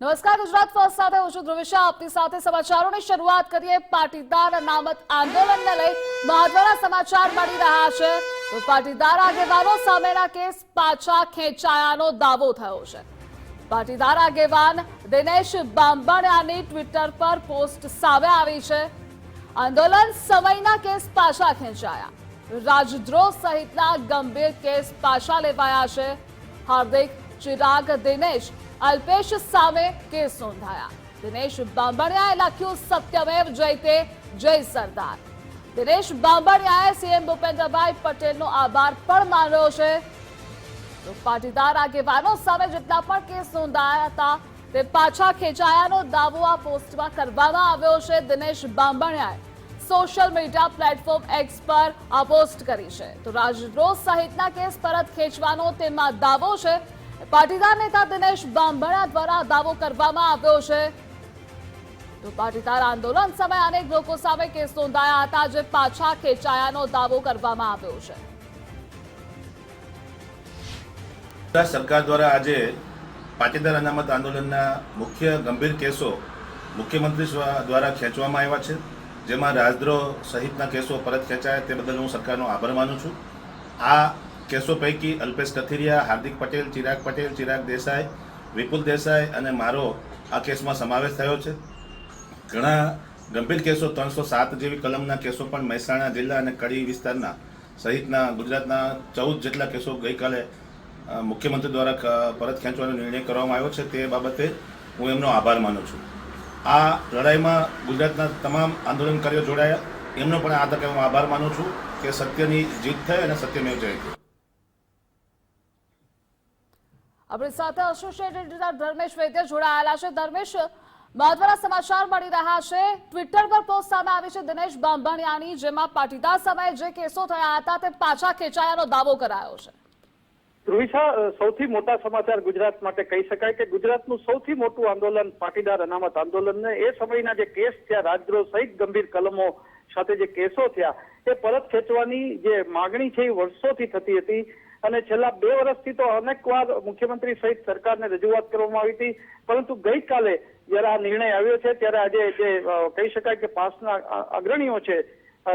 નમસ્કાર, ગુજરાત ફર્સ્ટ સાથે હું છું ધ્રુવિશા. આપની સાથે સમાચારોની શરૂઆત કરીએ. પાટીદાર અનામત આંદોલનને લઈ મહત્વના સમાચાર મળી રહ્યા છે. તો પાટીદાર આગેવાનો સામેના કેસ પાછા ખેંચાયાનો દાવો થયો છે. પાટીદાર આગેવાન દિનેશ બાંબણિયાની ટ્વિટર પર પોસ્ટ સામે આવી છે. આંદોલન સમયના કેસ પાછા ખેંચાયા. રાજદ્રોહ સહિતના ગંભીર કેસ પાછા લેવાયા છે. હાર્દિક ચિરાગ દિનેશ અલ્પેશ સામે કેસ નોંધાયા. દિનેશ બાંબણિયાએ લખ્યું સત્યમેવ જયતે જય સરદાર. દિનેશ બાંબણિયાએ સીએમ ભૂપેન્દ્રભાઈ પટેલનો આભાર પણ માન્યો છે. તો પાટીદાર આગેવાનો સામે જેટલા પણ કેસ નોંધાયા હતા, તે પાછા ખેંચાયાનો દાવો આ પોસ્ટમાં કરવામાં આવ્યો છે. દિનેશ બાંબણિયાએ સોશિયલ મીડિયા પ્લેટફોર્મ એક્સ પર આ પોસ્ટ કરી છે. તો રાજદ્રોહ સહિતના કેસ પરત ખેંચવાનો તેમાં દાવો છે. પાટીદાર નેતા દિનેશ બાંભણા દ્વારા દાવો કરવામાં આવ્યો છે. તો પાટીદાર આંદોલન સમયે અનેક લોકો સામે કેસ નોંધાયા હતા, જે પાછા ખેંચાયાનો દાવો કરવામાં આવ્યો છે. સરકાર દ્વારા આજે પાટીદાર અનામત આંદોલનના મુખ્ય ગંભીર કેસો મુખ્યમંત્રી દ્વારા ખેંચવામાં આવ્યા છે. જેમાં રાજદ્રોહ સહિતના કેસો પરત ખેંચાયા તે બદલ હું સરકારનો આભાર માનું છું. આ કેસો પૈકી અલ્પેશ કથિરિયા, હાર્દિક પટેલ, ચિરાગ પટેલ, ચિરાગ દેસાઈ, વિપુલ દેસાઈ અને મારો આ કેસમાં સમાવેશ થયો છે. ઘણા ગંભીર કેસો ત્રણસો સાત જેવી કલમના કેસો પણ મહેસાણા જિલ્લા અને કડી વિસ્તારના સહિતના ગુજરાતના ચૌદ જેટલા કેસો ગઈકાલે મુખ્યમંત્રી દ્વારા પરત ખેંચવાનો નિર્ણય કરવામાં આવ્યો છે તે બાબતે હું એમનો આભાર માનું છું. આ લડાઈમાં ગુજરાતના તમામ આંદોલનકારીઓ જોડાયા. એમનો પણ આ તકે હું આભાર માનું છું કે સત્યની જીત થઈ અને સત્યમેવ જયતે આપણી સાથે એસોસિએટેડ એડિટર ધર્મેશ વૈદ્ય જોડાયેલા છે. ધર્મેશ, મહત્વના સમાચાર મળી રહ્યા છે. ટ્વિટર પર પોસ્ટ સામે આવી છે દિનેશ બાંભણિયાની, જેમાં પાટીદાર સમયે જે કેસો થયા હતા તે પાછા ખેંચાયાનો દાવો કરાયો છે. ધ્રુવિશા સૌથી મોટા સમાચાર ગુજરાત માટે કહી શકાય કે ગુજરાતનું સૌથી મોટું આંદોલન પાટીદાર અનામત આંદોલનને એ સમયના જે કેસ થયા, રાજદ્રોહ સહિત ગંભીર કલમો સાથે જે કેસો થયા, એ પરત ખેંચવાની જે માગણી છે એ વર્ષોથી થતી હતી. અને છેલ્લા બે વર્ષથી તો અનેક વાર મુખ્યમંત્રી સહિત સરકારને રજૂઆત કરવામાં આવી હતી. પરંતુ ગઈકાલે જ્યારે આ નિર્ણય આવ્યો છે, ત્યારે આજે જે કહી શકાય કે પાસના અગ્રણીઓ છે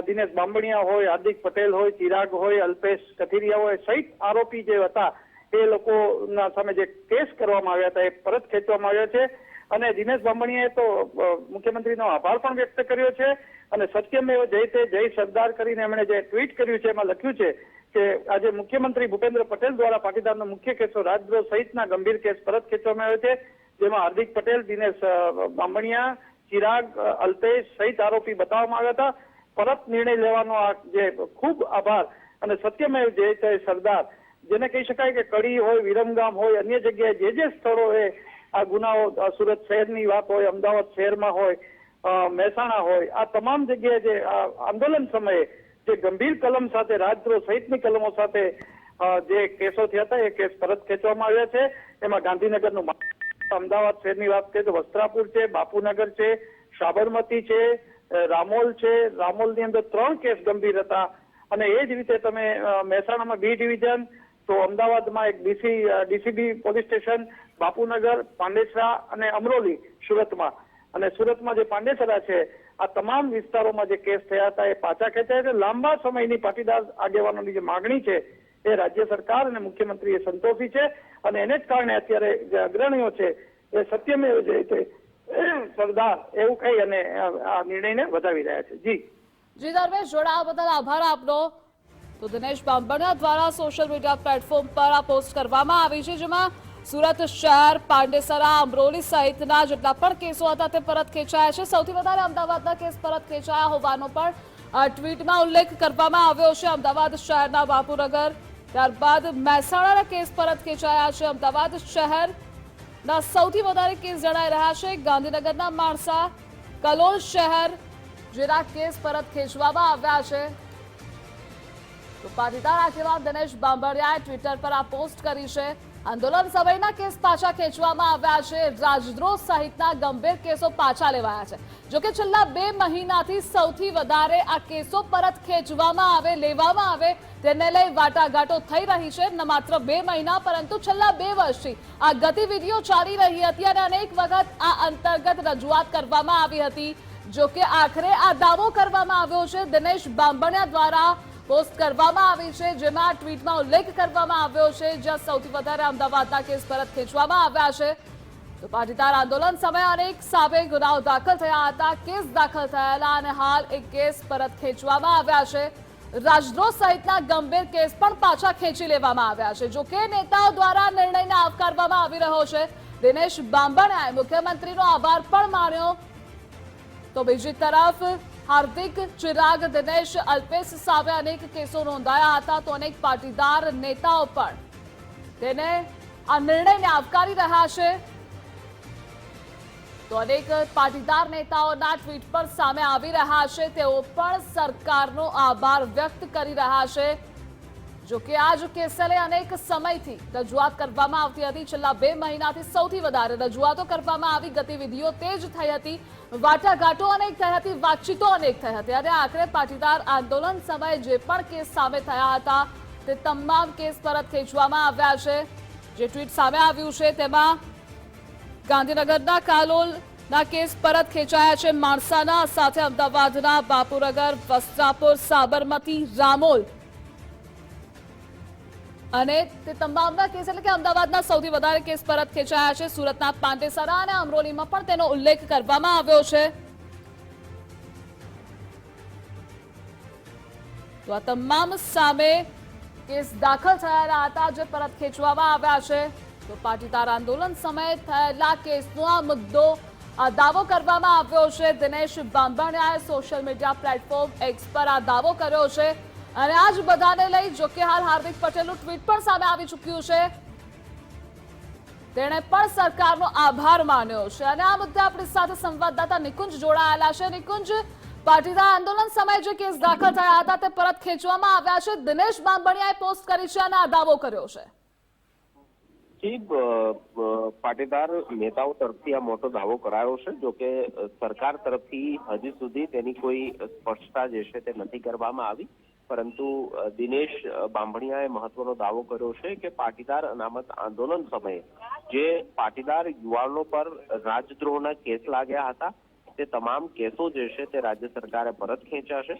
દિનેશ બાંબણિયા હોય, હાર્દિક પટેલ હોય, ચિરાગ હોય, અલ્પેશ કથિરિયા હોય, સહિત આરોપી જે હતા, એ લોકોના સામે જે કેસ કરવામાં આવ્યા હતા, એ પરત ખેંચવામાં આવ્યા છે. અને દિનેશ બાંબણિયાએ તો મુખ્યમંત્રીનો આભાર પણ વ્યક્ત કર્યો છે. અને સત્યમેવ જયતે જય સરદાર કરીને એમણે જે ટ્વીટ કર્યું છે, એમાં લખ્યું છે કે આજે મુખ્યમંત્રી ભૂપેન્દ્ર પટેલ દ્વારા પાટીદારનો મુખ્ય કેસો રાજદ્રોહ સહિતના ગંભીર કેસ પરત ખેંચવામાં આવ્યો છે, જેમાં હાર્દિક પટેલ, દિનેશ બામણિયા, ચિરાગ અલ્પેશ સહિત આરોપી બતાવવામાં આવ્યા હતા. પરત નિર્ણય લેવાનો આ જે ખૂબ આભાર અને સત્યમેવ જયતે સરદાર, જેને કહી શકાય કે કડી હોય, વિરમગામ હોય, અન્ય જગ્યાએ જે જે સ્થળોએ આ ગુનાઓ સુરત શહેરની વાત હોય, અમદાવાદ શહેરમાં હોય મહેસાણા હોય, આ તમામ જગ્યાએ જે આંદોલન સમયે જે ગંભીર કલમ સાથે, રાજદ્રોહ સહિતની કલમો સાથે જે કેસો થયા હતા, એ કેસ પરત ખેંચવામાં આવ્યા છે. એમાં ગાંધીનગરનું અમદાવાદ શહેરની વાત કરીએ તો વસ્ત્રાપુર છે, બાપુનગર છે, સાબરમતી છે રામોલ છે. રામોલની અંદર ત્રણ કેસ ગંભીર હતા. અને એ જ રીતે તમે મહેસાણામાં બી ડિવિઝન, તો અમદાવાદમાં એક DC DCB police station, Bapunagar, Pandesara અને અમરોલી સુરતમાં. અને સુરતમાં જે પાંડેસરા છે આ તમામ વિસ્તારોમાં જે કેસ થયા હતા એ પાછા ખેંચાયા છે. લાંબા સમયની પાટીદાર આગેવાનોની જે માગણી છે એ રાજ્ય સરકાર અને મુખ્યમંત્રીએ સંતોષી છે અને એને જ કારણે અત્યારે જે અગ્રણીઓ છે એ સત્યમેવ રીતે સરદાર એવું કહી અને આ નિર્ણયને વધાવી રહ્યા છે. જી. જી ધર્મેશ, જોડાવા બદલ આભાર આપનો. તો દિનેશ બાંભણિયા દ્વારા સોશિયલ મીડિયા પ્લેટફોર્મ પર આ પોસ્ટ કરવામાં આવી છે, જેમાં સુરત શહેર, પાંડેસરા, અમરોલી સહિતના જેટલા પણ કેસો હતા તે પરત ખેંચાયા છે. સૌથી વધારે અમદાવાદના કેસ પરત ખેંચાયા હોવાનો પણ ટ્વીટમાં ઉલ્લેખ કરવામાં આવ્યો છે. અમદાવાદ શહેરના બાપુનગર, ત્યારબાદ મહેસાણાના કેસ પરત ખેંચાયા છે. અમદાવાદ શહેરના સૌથી વધારે કેસ જણાઈ રહ્યા છે. ગાંધીનગરના માણસા, કલોલ શહેર, જેના કેસ પરત ખેંચવામાં આવ્યા છે. તો પાટીદાર આગેવાન દિનેશ બાંભડિયાએ ટ્વિટર પર આ પોસ્ટ કરી છે. આંદોલન સમયના કેસ પાછા ખેંચવામાં આવ્યા છે. રાજદ્રોહ સહિતના ગંભીર કેસો પાછા લેવાયા છે. જોકે છેલ્લા બે મહિનાથી સૌથી વધારે આ કેસો પરત ખેંચવામાં આવે, લેવામાં આવે, તેને લઈ વાટાઘાટો થઈ રહી છે. ન માત્ર બે મહિના, પરંતુ છેલ્લા બે વર્ષથી આ ગતિવિધિઓ ચાલી રહી હતી અને અનેક વખત આ અંતર્ગત રજૂઆત કરવામાં આવી હતી. જોકે આખરે આ દાવો કરવામાં આવ્યો છે. દિનેશ બાંભણિયા દ્વારા પોસ્ટ કરવામાં આવી છે, જેમાં ટ્વીટમાં ઉલ્લેખ કરવામાં આવ્યો છે, જ્યાં સૌથી વધારે અમદાવાદના કેસ પરત ખેંચવામાં આવ્યા છે. તો પાટીદાર આંદોલન સમયે અનેક સામે ગુનાઓ દાખલ થયા હતા, કેસ દાખલ થયેલા અને હાલ એક કેસ પરત ખેંચવામાં આવ્યા છે. રાજદ્રોહ સહિતના ગંભીર કેસ પણ પાછા ખેંચી લેવામાં આવ્યા છે. જો કે નેતાઓ દ્વારા નિર્ણયને આવકારવામાં આવી રહ્યો છે. દિનેશ બાંભણિયાએ મુખ્યમંત્રીનો આભાર પણ માન્યો. તો બીજી તરફ હાર્દિક ચિરાગ દિનેશ અલ્પેશ સામે અનેક કેસો નોંધાયા હતા. તો અનેક પાટીદાર નેતાઓ પણ તેને આ નિર્ણયને આવકારી રહ્યા છે. તો અનેક પાટીદાર નેતાઓના ટ્વીટ પર સામે આવી રહ્યા છે. તેઓ પણ સરકારનો આભાર વ્યક્ત કરી રહ્યા છે. જો કે આ જ કેસલે અનેક સમયથી રજૂઆત કરવામાં આવતી હતી. છેલ્લા બે મહિનાથી સૌથી વધારે રજૂઆતો કરવામાં આવી. ગતિવિધિઓ તેજ થઈ હતી. વાટાઘાટો અનેક થઈ હતી. વાતચીતો અનેક થઈ હતી. અને આખરે પાટીદાર આંદોલન સમયે જે પણ કેસ સામે થયા હતા, તે તમામ કેસ પરત ખેંચવામાં આવ્યા છે. જે ટ્વીટ સામે આવ્યું છે, તેમાં ગાંધીનગરના કાલોલના કેસ પરત ખેંચાયા છે. માણસાના, સાથે અમદાવાદના બાપુનગર, વસ્ત્રાપુર, સાબરમતી, રામોલ અને તે તમામના કેસ એટલે કે અમદાવાદના સૌથી વધારે કેસ પરત ખેંચાયા છે. સુરતના પાંડેસરા અને અમરોલીમાં પણ તેનો ઉલ્લેખ કરવામાં આવ્યો છે. તો આ તમામ સામે કેસ દાખલ થયેલા હતા જે પરત ખેંચવામાં આવ્યા છે. તો પાટીદાર આંદોલન સમયે થયેલા કેસનો આ મુદ્દો, આ દાવો કરવામાં આવ્યો છે. દિનેશ બાંભણિયાએ સોશિયલ મીડિયા પ્લેટફોર્મ એક્સ પર આ દાવો કર્યો છે. અને આ જ બધાને લઈ, જો કે હાલ હાર્દિક પટેલનું ટ્વીટ પણ સામે આવી ચૂક્યું છે. તેણે પણ સરકારનો આભાર માન્યો છે. અને આ મુદ્દે આપણી સાથે સંવાદદાતા નિકુંજ જોડાયેલા છે. નિકુંજ, પાટીદાર આંદોલન સમયે જે કેસ દાખલ થયા હતા, તે પરત ખેંચવામાં આવ્યા છે. દિનેશ બાંભણિયાએ પોસ્ટ કરી છે અને આ દાવો કર્યો છે. પાટીદાર નેતાઓ તરફથી આ મોટો દાવો કરાયો છે, જો કે સરકાર તરફથી હજી સુધી તેની કોઈ સ્પષ્ટતા જે છે તે નથી કરવામાં આવી. પરંતુ દિનેશ બાંભણિયાએ મહત્વનો દાવો કર્યો છે કે પાટીદાર અનામત આંદોલન સમયે જે પાટીદાર યુવાનો પર રાજદ્રોહના કેસ લાગ્યા હતા, તે તમામ કેસો જે છે તે રાજ્ય સરકારે પરત ખેંચ્યા છે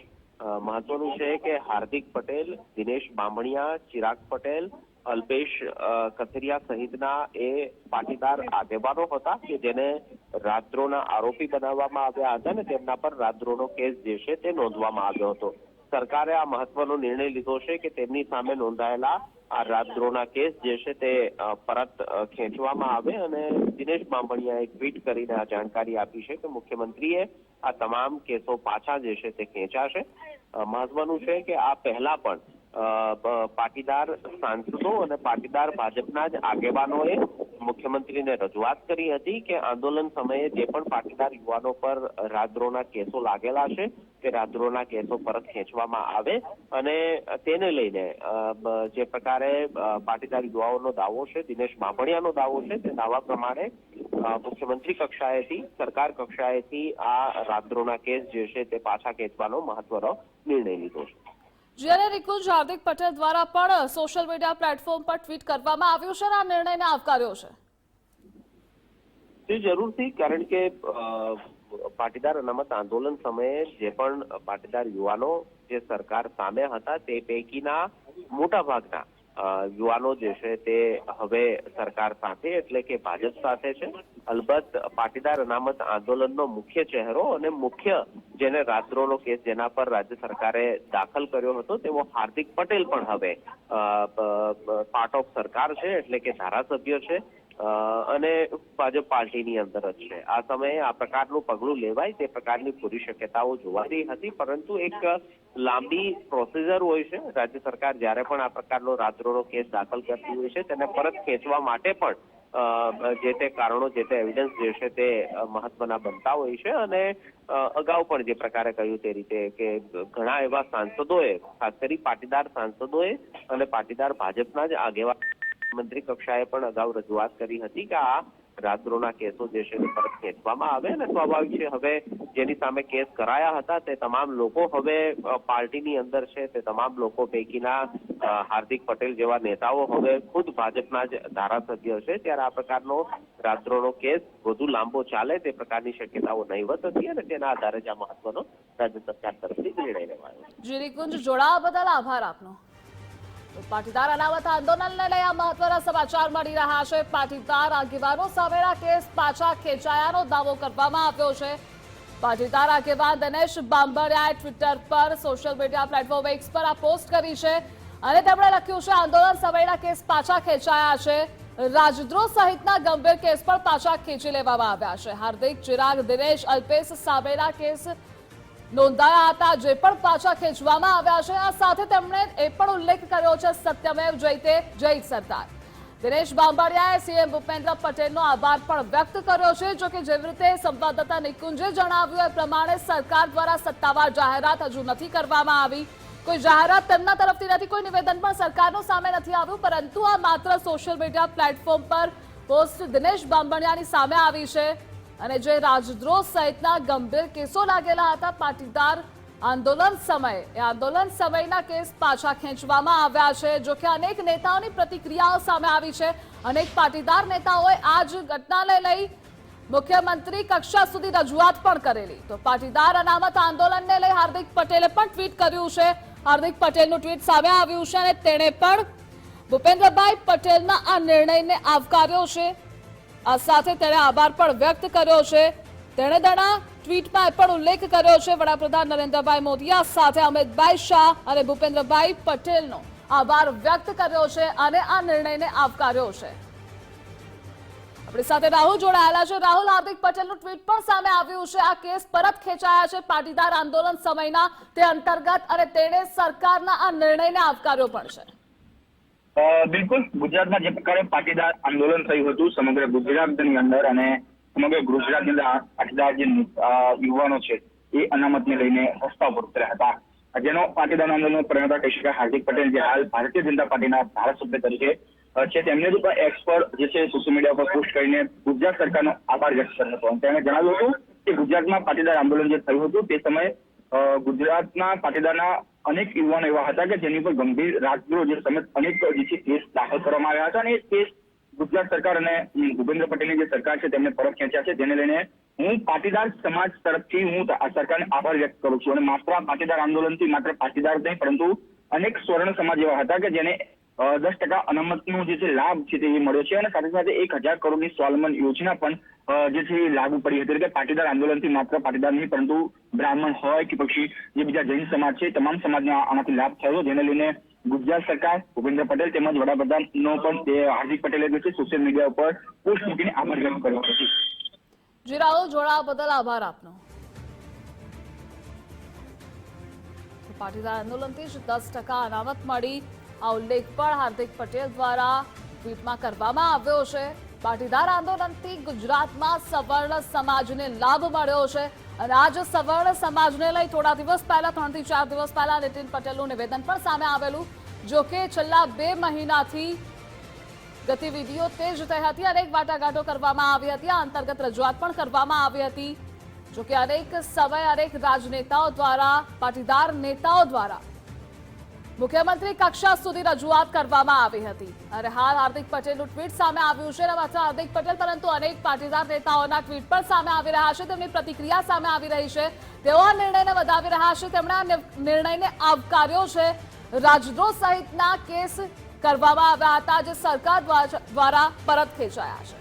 મહત્વનું છે કે હાર્દિક પટેલ, દિનેશ બાંભણિયા ચિરાગ પટેલ, અલ્પેશ કથિરિયા સહિતના એ પાટીદાર આગેવાનો હતા કે જેને રાજદ્રોહના આરોપી બનાવવામાં આવ્યા હતા અને તેમના પર રાજદ્રોહનો કેસ જે છે તે નોંધવામાં આવ્યો હતો. સરકારે આ મહત્વનો નિર્ણય લીધો છે કે તેમની સામે નોંધાયેલા આ રાજદ્રોહના કેસ જે છે તે પરત ખેંચવામાં આવે અને દિનેશ બાંભણિયાએ ટ્વીટ કરીને આ જાણકારી આપી છે કે મુખ્યમંત્રીએ આ તમામ કેસો પાછા જે છે તે ખેંચાશે. મહત્વનું છે કે આ પહેલા પણ પાટીદાર સાંસદો અને પાટીદાર ભાજપના જ આગેવાનોએ મુખ્યમંત્રીને રજૂઆત કરી હતી કે આંદોલન સમયે જે પણ પાટીદાર યુવાનો પર રાજદ્રોહના કેસો લાગેલા છે, તે રાજદ્રોહના કેસો પરત ખેંચવામાં આવે અને તેને લઈને જે પ્રકારે પાટીદાર યુવાઓનો દાવો છે, દિનેશ બાંભણિયાનો દાવો છે, તે દાવા પ્રમાણે મુખ્યમંત્રી કક્ષાએથી, સરકાર કક્ષાએથી આ રાજદ્રોહના કેસ જે છે તે પાછા ખેંચવાનો મહત્વનો નિર્ણય લીધો છે. જ્યારે રિકુંજ હાર્દિક પટેલ દ્વારા પણ સોશિયલ મીડિયા પ્લેટફોર્મ પર ટ્વીટ કરવામાં આવ્યું છે અને આ નિર્ણયને આવકાર્યો છે. તે જરૂરથી, કારણ કે પાટીદાર અનામત આંદોલન સમયે જે પણ પાટીદાર યુવાનો જે સરકાર સામે હતા તે પૈકીના મોટા ભાગના યુવાનો જે છે તે હવે સરકાર સાથે એટલે કે ભાજપ સાથે છે. અલબત્ત પાટીદાર અનામત આંદોલનનો મુખ્ય ચહેરો અને મુખ્ય જેને રાત્રોનો કેસ જેના પર રાજ્ય સરકારે દાખલ કર્યો હતો તેવો હાર્દિક પટેલ પણ હવે પાર્ટ ઓફ સરકાર છે એટલે કે ધારાસભ્ય છે. અને ભાજપ પાર્ટીની અંદર જ છે. આ સમયે આ પ્રકારનું પગલું લેવાય તે પ્રકારની પૂરી શક્યતાઓ જોવાતી હતી, પરંતુ એક લાંબી પ્રોસીજર હોય છે. રાજ્ય સરકાર જ્યારે પણ આ પ્રકારનો રાત્રોનો કેસ દાખલ કરતી હોય છે, તેને પરત ખેંચવા માટે પણ જે તે કારણો, જે તે એવિડન્સ જે છે તે મહત્વના બનતા હોય છે. અને અગાઉ પણ જે પ્રકારે કહ્યું તે રીતે કે ઘણા એવા સાંસદોએ, ખાસ કરી પાટીદાર સાંસદોએ અને પાટીદાર ભાજપના જ આગેવાન મંત્રી કક્ષાએ પણ અગાઉ રજૂઆત કરી હતી કે આ રાજદ્રોહના કેસો જે છે પરત ખેંચવામાં આવે અને સ્વાભાવિક છે, હવે જેની સામે કેસ કરાયા હતા તે તમામ લોકો હવે પાર્ટીની અંદર છે તે તમામ લોકો પૈકીના હાર્દિક પટેલ જેવા નેતાઓ હવે ખુદ ભાજપના જ ધારાસભ્ય છે. ત્યારે આ પ્રકારનો રાજદ્રોહનો કેસ વધુ લાંબો ચાલે તે પ્રકારની શક્યતાઓ નહીવત હતી અને તેના આધારે જ આ મહત્વનો રાજ્ય સરકાર તરફથી નિર્ણય લેવાયો. જોડાવા બદલ આભાર આપનો. પાટીદાર અનામત આંદોલનને લઈ આ મહત્વના સમાચાર મળી રહ્યા છે. પાટીદાર આગેવાનો સામેના કેસ પાછા ખેંચાયાનો દાવો કરવામાં આવ્યો છે. પાટીદાર આગેવાન દિનેશ બાંબરિયાએ ટ્વિટર પર સોશિયલ મીડિયા પ્લેટફોર્મ એક્સ પર આ પોસ્ટ કરી છે અને તેમણે લખ્યું છે, આંદોલન સમયના કેસ પાછા ખેંચાયા છે. રાજદ્રોહ સહિતના ગંભીર કેસ પણ પાછા ખેંચી લેવામાં આવ્યા છે. હાર્દિક ચિરાગ, દિનેશ અલ્પેશ સામેના કેસ નોંધાયા હતા, જે પણ પાછા ખેંચવામાં આવ્યા છે. આ સાથે તેમણે એ પણ ઉલ્લેખ કર્યો છે, સત્યમેવ જયતે જય સરદાર. દિનેશ બાંબાડિયાએ સીએમ ભૂપેન્દ્ર પટેલનો આભાર પણ વ્યક્ત કર્યો છે, જો કે જેવી રીતે સંવાદદાતા નિકુંજે જણાવ્યું, એ પ્રમાણે સરકાર દ્વારા સત્તાવાર જાહેરાત હજુ નથી કરવામાં આવી. કોઈ જાહેરાત તેમના તરફથી નથી, કોઈ નિવેદન પણ સરકારનો સામે નથી આવ્યું, પરંતુ આ માત્ર સોશિયલ મીડિયા પ્લેટફોર્મ પર પોસ્ટ દિનેશ બાંબણિયાની સામે આવી છે. અને જે રાજદ્રોહ સહિતના ગંભીર કેસો લાગેલા હતા, પાટીદાર આંદોલન સમયે. એ આંદોલન સમયના કેસ પાછા ખેંચવામાં આવ્યા છે, જો કે અનેક નેતાઓની પ્રતિક્રિયાઓ સામે આવી છે. અનેક પાટીદાર નેતાઓએ આ જ ઘટનાને લઈ મુખ્યમંત્રી કક્ષા સુધી રજૂઆત પણ કરેલી. તો પાટીદાર અનામત આંદોલનને લઈ હાર્દિક પટેલે પણ ટ્વીટ કર્યું છે. હાર્દિક પટેલનું ટ્વીટ સામે આવ્યું છે અને તેણે પણ ભૂપેન્દ્રભાઈ પટેલના આ નિર્ણયને આવકાર્યો છે. આ સાથે તેણે આભાર પણ વ્યક્ત કર્યો છે. તેણે તેના ટ્વીટમાં પણ ઉલ્લેખ કર્યો છે, વડાપ્રધાન નરેન્દ્રભાઈ મોદીયા સાથે અમિતભાઈ શાહ અને ભૂપેન્દ્રભાઈ પટેલનો આભાર વ્યક્ત કર્યો છે અને આ નિર્ણયને આવકાર્યો છે. આપણી સાથે રાહુલ જોડાયેલા છે. રાહુલ, હાર્દિક પટેલનું ટ્વીટ પણ સામે આવ્યું છે. આ કેસ પરત ખેંચાયા છે. પાટીદાર આંદોલન સમયના તે અંતર્ગત અને તેણે સરકારના આ નિર્ણયને આવકાર્યો પણ છે. બિલકુલ. ગુજરાતમાં જે પ્રકારે પાટીદાર આંદોલન થયું હતું, સમગ્ર ગુજરાતની અંદર અને સમગ્ર ગુજરાતની અંદર પાટીદાર જે યુવાનો છે, એ અનામતને લઈને રસ્તા ઉપર ઉતર્યા હતા. જેનો પાટીદાર આંદોલનનો પ્રણેતા કહી શકાય હાર્દિક પટેલ, જે હાલ ભારતીય જનતા પાર્ટીના ધારાસભ્ય તરીકે છે. તેમને જ પણ એક્સ પર જે છે સોશિયલ મીડિયા પર પોસ્ટ કરીને ગુજરાત સરકારનો આભાર વ્યક્ત કર્યો હતો. તેમણે જણાવ્યું હતું કે ગુજરાતમાં પાટીદાર આંદોલન જે થયું હતું તે સમયે ગુજરાતના પાટીદારના અનેક યુવાનો એવા હતા કે જેની પર ગંભીર રાજદ્રોહ સમેત અનેક જે છે કેસ દાખલ કરવામાં આવ્યા હતા અને એ કેસ ગુજરાત સરકાર અને ભૂપેન્દ્ર પટેલની જે સરકાર છે તેમને પરત ખેંચ્યા છે. જેને લઈને હું પાટીદાર સમાજ તરફથી હું આ સરકારને આભાર વ્યક્ત કરું છું અને માત્ર પાટીદાર આંદોલનથી માત્ર પાટીદાર નહીં, પરંતુ અનેક સ્વર્ણ સમાજ એવા હતા કે જેને દસ ટકા અનામતનો જે છે લાભ છે તે મળ્યો છે અને સાથે સાથે એક હજાર કરોડની સ્વાલમન યોજના પણ જે છે એ લાગુ પડી હતી. એટલે કે પાટીદાર આંદોલનથી માત્ર પાટીદાર નહીં, પરંતુ બ્રાહ્મણ હોય કે પછી જે બીજા જૈન સમાજ છે તમામ સમાજને આનાથી લાભ થયો જેને લઈને ગુજરાત સરકાર, ભૂપેન્દ્ર પટેલ તેમજ વડાપ્રધાનનો પણ હાર્દિક પટેલે જે છે સોશિયલ મીડિયા ઉપર પોસ્ટ મૂકીને આભાર વ્યક્ત કર્યો હતો. જી રાહુલ, જોડાવા બદલ આભાર આપનો. પાટીદાર આંદોલનથી જ દસ ટકા અનામત મળી. આ ઉલ્લેખ પણ હાર્દિક પટેલ દ્વારા ટ્વીટમાં કરવામાં આવ્યો છે. પાટીદાર આંદોલનથી ગુજરાતમાં સવર્ણ સમાજને લાભ મળ્યો છે અને આજ સવર્ણ સમાજને લઈ થોડા દિવસ પહેલા ત્રણથી ચાર દિવસ પહેલા નીતિન પટેલનું નિવેદન પણ સામે આવેલું, જો કે છેલ્લા બે મહિનાથી ગતિવિધિઓ તેજ થઈ હતી. અનેક વાટાઘાટો કરવામાં આવી હતી. અંતર્ગત રજૂઆત પણ કરવામાં આવી હતી. જો કે અનેક સમય અનેક રાજનેતાઓ દ્વારા, પાટીદાર નેતાઓ દ્વારા મુખ્યમંત્રી કક્ષા સુધી રજૂઆત કરવામાં આવી હતી. અને હાલ હાર્દિક પટેલનું ટ્વીટ સામે આવ્યું છે. માત્ર હાર્દિક પટેલ, પરંતુ અનેક પાટીદાર નેતાઓના ટ્વીટ પણ સામે આવી રહ્યા છે. તેમની પ્રતિક્રિયા સામે આવી રહી છે. તેઓ આ નિર્ણયને વધાવી રહ્યા છે. તેમણે આ નિર્ણયને આવકાર્યો છે. રાજદ્રોહ સહિતના કેસ કરવામાં આવ્યા હતા, જે સરકાર દ્વારા પરત ખેંચાયા છે.